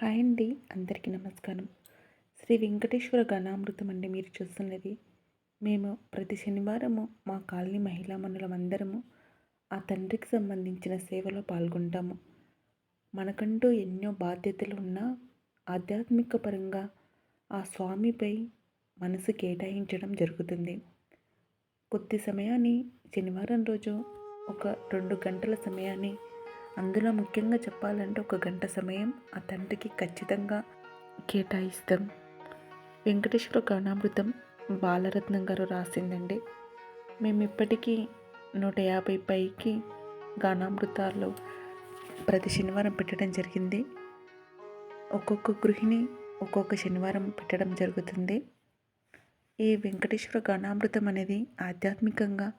Hi అండి అందరికీ నమస్కారం. శ్రీ వెంకటేశ్వర గణామృతం అండి మీరు చూస్తున్నది. మేము ప్రతి శనివారము మా కాలనీ మహిళా మనులం అందరము ఆ తండ్రికి సంబంధించిన సేవలో పాల్గొంటాము. మనకంటూ ఎన్నో బాధ్యతలు ఉన్నా ఆధ్యాత్మిక పరంగా ఆ స్వామిపై మనసు కేటాయించడం జరుగుతుంది. కొద్ది సమయాన్ని శనివారం రోజు ఒక రెండు గంటల సమయాన్ని అందులో ముఖ్యంగా చెప్పాలంటే ఒక గంట సమయం ఆ తండ్రికి ఖచ్చితంగా కేటాయిస్తాం. వెంకటేశ్వర గానామృతం బాలరత్నం గారు రాసిందండి. మేము ఇప్పటికీ నూట యాభై పైకి గానామృతాల్లో ప్రతి శనివారం పెట్టడం జరిగింది. ఒక్కొక్క గృహిణి ఒక్కొక్క శనివారం పెట్టడం జరుగుతుంది. ఈ వెంకటేశ్వర గానామృతం అనేది ఆధ్యాత్మికంగా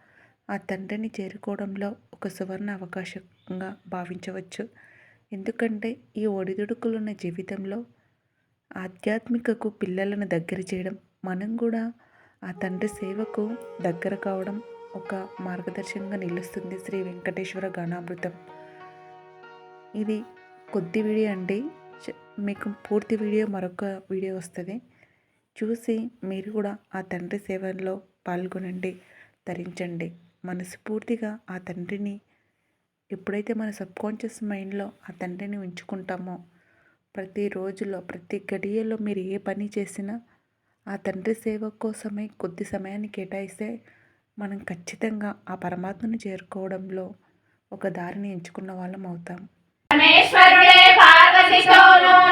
ఆ తండ్రిని చేరుకోవడంలో ఒక సువర్ణ అవకాశంగా భావించవచ్చు. ఎందుకంటే ఈ ఒడిదుడుకులున్న జీవితంలో ఆధ్యాత్మికకు పిల్లలను దగ్గర చేయడం మనం కూడా ఆ తండ్రి సేవకు దగ్గర కావడం ఒక మార్గదర్శనంగా నిలుస్తుంది శ్రీ వెంకటేశ్వర గానామృతం. ఇది కొద్ది వీడియో అండి. మీకు పూర్తి వీడియో మరొక వీడియో వస్తుంది. చూసి మీరు కూడా ఆ తండ్రి సేవల్లో పాల్గొనండి ధరించండి. మనస్ఫూర్తిగా ఆ తండ్రిని ఎప్పుడైతే మన సబ్కాన్షియస్ మైండ్లో ఆ తండ్రిని ఉంచుకుంటామో ప్రతి రోజులో ప్రతి గడియలో మీరు ఏ పని చేసినా ఆ తండ్రి సేవ కోసమే కొద్ది సమయాన్ని కేటాయిస్తే మనం ఖచ్చితంగా ఆ పరమాత్మను చేరుకోవడంలో ఒక దారిని ఎంచుకున్న వాళ్ళం అవుతాం. పరమేశ్వరుడే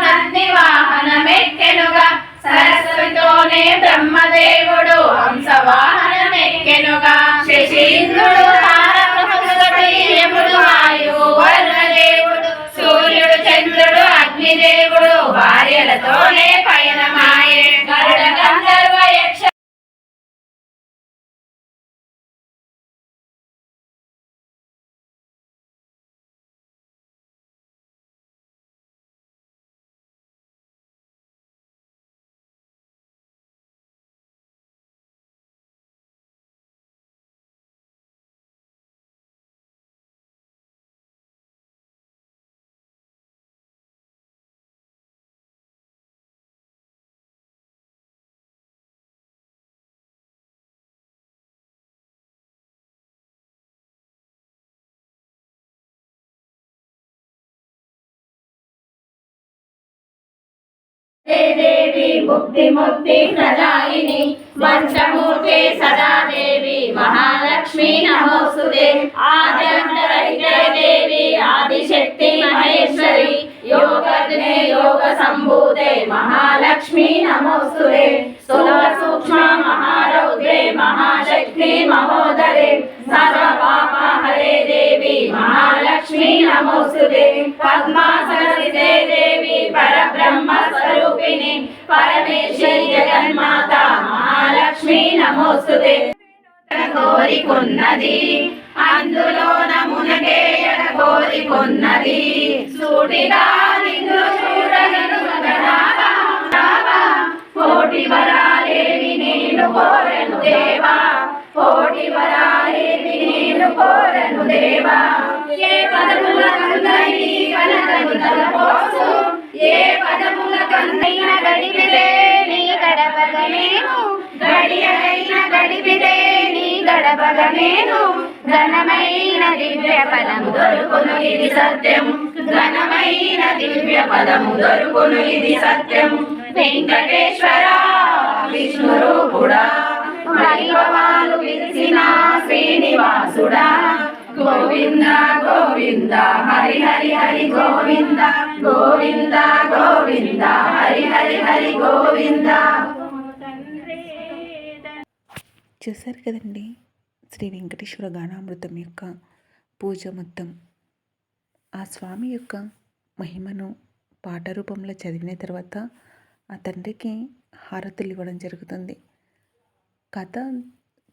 నంది వాహనమెక్కెనుగా సరస్వతితోనే బ్రహ్మదేవుడు హంసవాహనమెక్కెనుగా. వాహనమెక్కెనుగా శశీంద్రుడు వాయువు వర్ణదేవుడు సూర్యుడు చంద్రుడు అగ్నిదేవుడు భార్యలతోనే పయనమా? దేవి ముక్తి ముక్తి ప్రదాయిని మంచమూర్తే సదా దేవి మహాలక్ష్మి నమోస్తుతే. ఆద్యంతరహితే దేవి ఆదిశక్తి మహేశ్వరి యోగజ్ఞే యోగ సంభూతే మహాలక్ష్మి నమోస్తుతే. స్థూల సూక్ష్మ మహారౌద్రే మహాశక్తి మహోదరే సర్వ పాప మహాలక్ష్మి నమోస్తుతే పద్మాసనసితే దేవి పరబ్రహ్మ స్వరూపిణి పరమేశ్వరి జగన్మాత మహాలక్ష్మీ నమోస్తుతే కోరికున్నది అందులో నమునకే కోరికున్నది సూటిగా నిన్ను చూడగను కోటి వరాలేవి నేను కోరను దేవా కోటి వరాలేవి నేను కోరను దేవా. పదముల కందైని కనకను తలపోసు ఏ పదముల కందైన గడిపితే నీ గడపగ నేను గడియైన గడిపితే నీ గడపగ నేను ఘనమైన దివ్య పదము దొరుకును ఇది సత్యం ఘనమైన దివ్య పదము దొరుకును ఇది సత్యం వెంకటేశ్వర విష్ణు రూపుడా వైభవాలు శ్రీనివాసుడా గోవింద గోవింద హరి హరి హరి గోవింద గోవింద గోవింద హరి హరి హరి గోవింద. చూశారు కదండి శ్రీ వెంకటేశ్వర గానామృతం యొక్క పూజ మొత్తం. ఆ స్వామి యొక్క మహిమను పాట రూపంలో చదివిన తర్వాత ఆ తండ్రికి హారతులు ఇవ్వడం జరుగుతుంది. కథ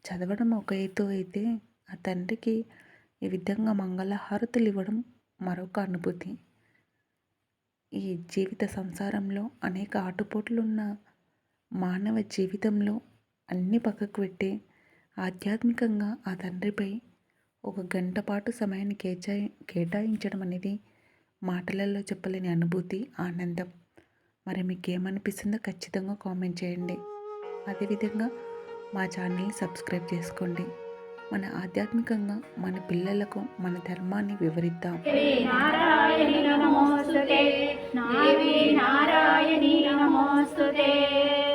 చదవడం ఒక ఎత్తు అయితే ఆ తండ్రికి ఈ విధంగా మంగళ హారతులు ఇవ్వడం మరొక అనుభూతి. ఈ జీవిత సంసారంలో అనేక ఆటుపోట్లున్న మానవ జీవితంలో అన్ని పక్కకు పెట్టి ఆధ్యాత్మికంగా ఆ తండ్రిపై ఒక గంట పాటు సమయాన్ని కేటాయి కేటాయించడం అనేది మాటలలో చెప్పలేని అనుభూతి ఆనందం. మరి మీకు ఏమనిపిస్తుందో ఖచ్చితంగా కామెంట్ చేయండి. అదేవిధంగా మా ఛానల్ని సబ్స్క్రైబ్ చేసుకోండి. మన ఆధ్యాత్మికంగా మన పిల్లలకు మన ధర్మాన్ని వివరిద్దాం. నమోస్తుతే.